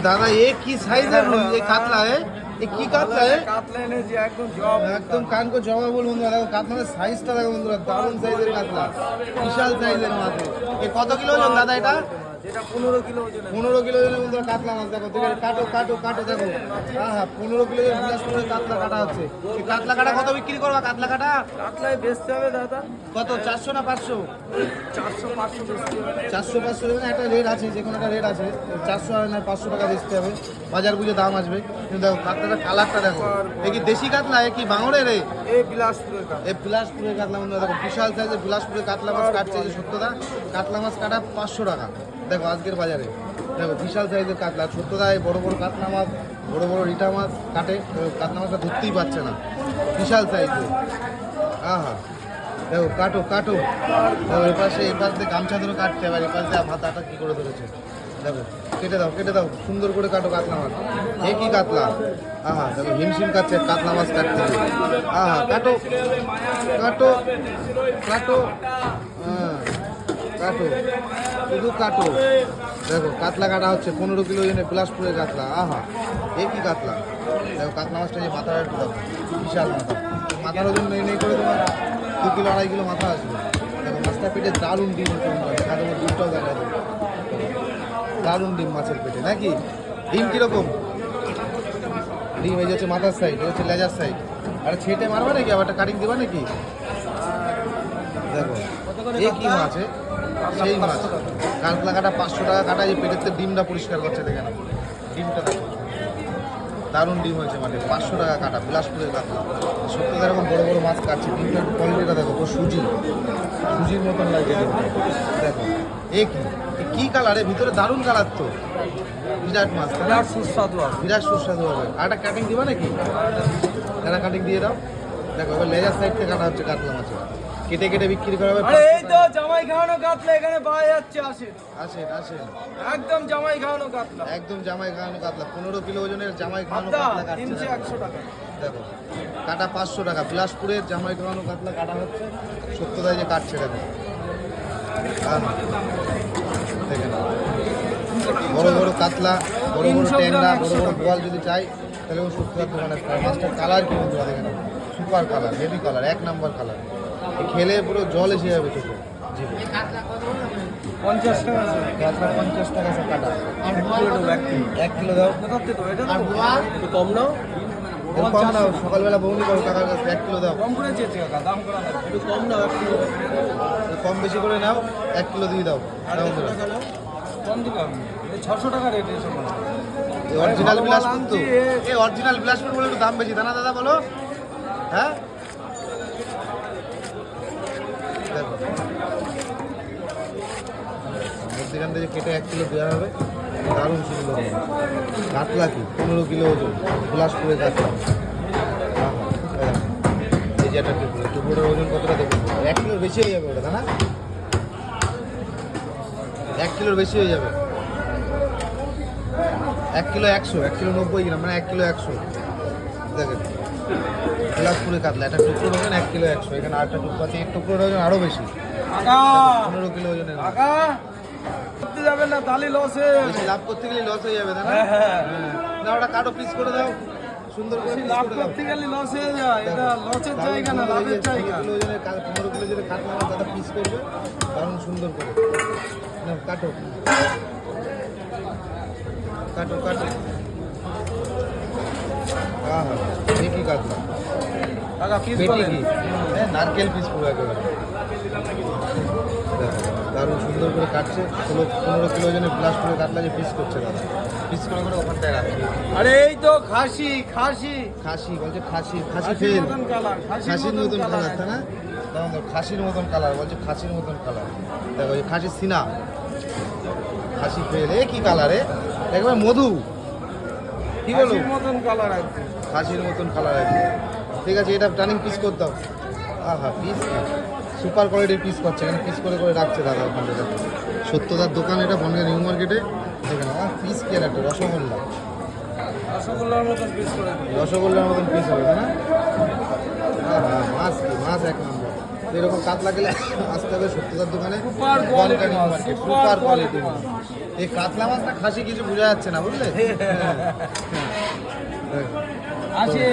দাদা এ কি সাইজের এ কাতলা এ? কি কাতলা এ? কাতলা এনেছি একদম জব একদম কান কো জবা বল বন্ধুরা দেখো কাতলার সাইজটা দেখো বন্ধুরা দারুণ সাইজের কাতলা। বিশাল সাইজের মাছ এ কত কিলো ওজন দাদা এটা? পনেরো কিলো পনেরো বন্ধুরা কাতলা মাছ দেখো কাটো কাটো কাটো দেখো। হ্যাঁ হ্যাঁ পনেরো কিলো ওজন কাতলা কাটা হচ্ছে। কাতলা কাটা কত বিক্রি করবা কাতলা কাটা? কাতলায় বেচতে হবে দাদা। কত চারশো না পাঁচশো? চারশো পাঁচশো চারশো পাঁচশো একটা রেট আছে যে কোনো একটা রেট আছে। চারশো না পাঁচশো টাকা বেচতে হবে। বাজার বুঝে দাম আসবে। কিন্তু দেখো কাতলাটা কালারটা দেখো। এ কি দেশি কাতলা? এ কি বাংড়ে রে? বিলাসপুরের কাতলা। এই বিলাসপুরের কাতলা বন্ধুরা দেখো বিশাল সাইজের বিলাসপুরের কাতলা মাছ কাটছে যে সত্যদা কাতলা মাছ কাটা পাঁচশো টাকা। দেখো আজকের বাজারে। দেখো, বিশাল সাইজের কাতলা সত্যদা এই বড় বড় কাতলা মাছ, বড় বড় রিটা মাছ কাটে কাতলা মাছটা ধরতেই পারছে না। বিশাল সাইজের আহা, দেখো, কাটো কাটো। দেখো, এ পাশে এই পাশ দিয়ে গামছা ধরে কাটতে পাশ দিয়ে মাথাটা কি করে ধরেছে? দেখো, কেটে দাও কেটে দাও, সুন্দর করে কাটো কাতলা মাছ। এ কি কাতলা? আহা, দেখো, হিমশিম কাটছে, কাতলা মাছ কাটতে। আহা, কাটো কাটো কাটো। হ্যাঁ কাটো। শুধু কাটো। দেখো, কাতলা কাটা হচ্ছে, পনেরো কিলো জনে বিলাসপুরের কাতলা। আহা, এ কি কাতলা? দেখো, কাতলা মাছটা যে মাথাটা একটু দেখো, বিশাল মাথা। মাথার ওজন নেই নেই করে তোমার দু কিলো, আড়াই কিলো মাথা আসবে। দেখো, মাছটা পেটে দারুণ ডিম দেবো ডিমটাও দেখা দেবো। দারুণ ডিম মাছের পেটে, নাকি? ডিম কীরকম? ডিম, এই হচ্ছে মাথার সাইড এই হচ্ছে লেজার সাইড আরে ছেটে মারবা নাকি? আবার একটা কাটিং দিবা নাকি? দেখো, এ কি মাছ? সেই মাছ। কাঁকড়া কাটা পাঁচশো টাকা কাটা এই পেটের ডিমটা পরিষ্কার করছে দেখে না ডিমটা দেখো দারুণ ডিম হয়েছে মানে পাঁচশো টাকা কাটা বিলাসপুরের কাতলা সত্যি এরকম বড় বড় মাছ কাটছে ডিমটার কোয়ালিটিটা দেখো তো সুজি সুজির মতন লাগছে ডিমটা। দেখো এ কি? কালার এ ভিতরে দারুণ কালার তো। বিরাট মাছ বিরাট সুস্বাদু হবে বিরাট সুস্বাদু হবে। আর একটা কাটিং দিবা নাকি? একটা কাটিং দিয়ে দাও। দেখো এবার লেজার সাইড থেকে কাটা হচ্ছে কাতলা মাছের। কেটে কেটে বিক্রি করা হবে আরে এই তো জামাই খাওয়ানো কাতলা এখানে পাওয়া যাচ্ছে আসেন। আসেন আসেন। একদম জামাই খাওয়ানো কাতলা। একদম জামাই খাওয়ানো কাতলা। পনেরো কিলো ওজনের জামাই খাওয়ানো কাতলা কাটছে। একশো টাকা। দেখো কাটা পাঁচশো টাকা। বিলাসপুরের জামাই খাওয়ানো কাতলা কাটা হচ্ছে। সত্যতাই যে কাটছে দেখো। বড় বড় কাতলা বড় বড় 300 ট্যাংরা বড় বড়। বোয়াল যদি চাই তাহলে ও সত্যতার দোকানে পায়। মাছটার কালার কি দেখে নাও সুপার কালার হেভি কালার এক নাম্বার কালার। খেলে পুরো জল এসে যাবে চোখে। পঞ্চাশ টাকা কাতলা পঞ্চাশ টাকা সব কাটা। আর দু কিলো দেবো, এক কিলো। দাও। এটা? কম নাও। কম সকালবেলা বৌনি করো কাকার কাছে এক কিলো দাও। কম করে চেয়েছি কাকা দাম করা। একটু কম নাও এক কিলো। কম বেশি করে নাও এক কিলো দিয়ে দাও। কম দিবে ছশো টাকা রেট এসব অরিজিনাল বিলাসপুর তো। এই অরিজিনাল বিলাসপুর বলে একটু দাম বেশি। দানা দাদা বলো। হ্যাঁ? মধ্যখান থেকে কেটে এক কিলো দেওয়া হবে। দারুণ সুন্দর কাতলা কি? পনেরো কিলো ওজন। বিলাসপুরের কাতলা। এই। যে একটা টুকরো। টুকরোটার ওজন কতটা দেখুন এক কিলোর বেশি হয়ে যাবে ওটা না? এক কিলোর বেশি হয়ে যাবে। এক কিলো একশো এক কিলো নব্বই গ্রাম মানে এক কিলো একশো। দেখেন। বিলাসপুরে কাতলা। একটা টুকরো ওজন এক কিলো একশো। এখানে আটটা টুকরো আছে। এই টুকরোর ওজন আরও বেশি। পনেরো কিলো ওজনের করতে যাবেন না তাহলে লস হয়ে যাবে। লাভ করতে গেলে লস হয়ে যাবে হ্যাঁ হ্যাঁ। হ্যাঁ। না ওটা কাটো পিস করে দাও। সুন্দর করে লাভ করতে গেলে লস হয়ে যায় এটা লসের জায়গা না লাভের জায়গা। পনেরো কিলো ওজনের কা- পনেরো কিলো ওজনের কাতলা মাছ দাদা পিস করবে। দারুণ সুন্দর করে। নাও কাটো। কাটো কাটো। আহা দেখি কাতলা কাকা পিস বলেন। হ্যাঁ নারকেল পিস পুরো একেবারে। দারুণ সুন্দর করে কাটছে। ষোলো পনেরো কিলো ওজনের প্লাস করে কাটলা যে পিস করছে দাদা। পিস করে করে ওখানটায় রাখছে। আরে এই তো খাসি খাসি। খাসি বলছে খাসি খাসি খাসির ফেল মতন কালার খাসির মতন কালার তাই না? খাসির মতন কালার বলছে খাসির মতন কালার দেখো খাসির সিনা। খাসি ফেল এ কি কালার একবার মধু। কি বলো? মতন কালার আছে খাসির মতন কালার আছে ঠিক আছে এটা টার্নিং পিস করে দাও। আহা পিস সুপার কোয়ালিটির পিস করছে এখানে পিস করে করে রাখছে দাদা ওখানে সত্যদার দোকান এটা বনগা নিউ মার্কেটে দেখেন আহ পিস কি আর একটা রসগোল্লা। রসগোল্লার মতন পিস করে রসগোল্লার মতন পিস হবে না? আহা, মাছ কি মাছ এক নম্বর এরকম কাতলা গেলে আসতে হবে সত্যতার দোকানে। সুপার কোয়ালিটি এই কাতলা মাছ না খাসি কিছু বোঝা যাচ্ছে না বুঝলে? হ্যাঁ। হ্যাঁ। আসে।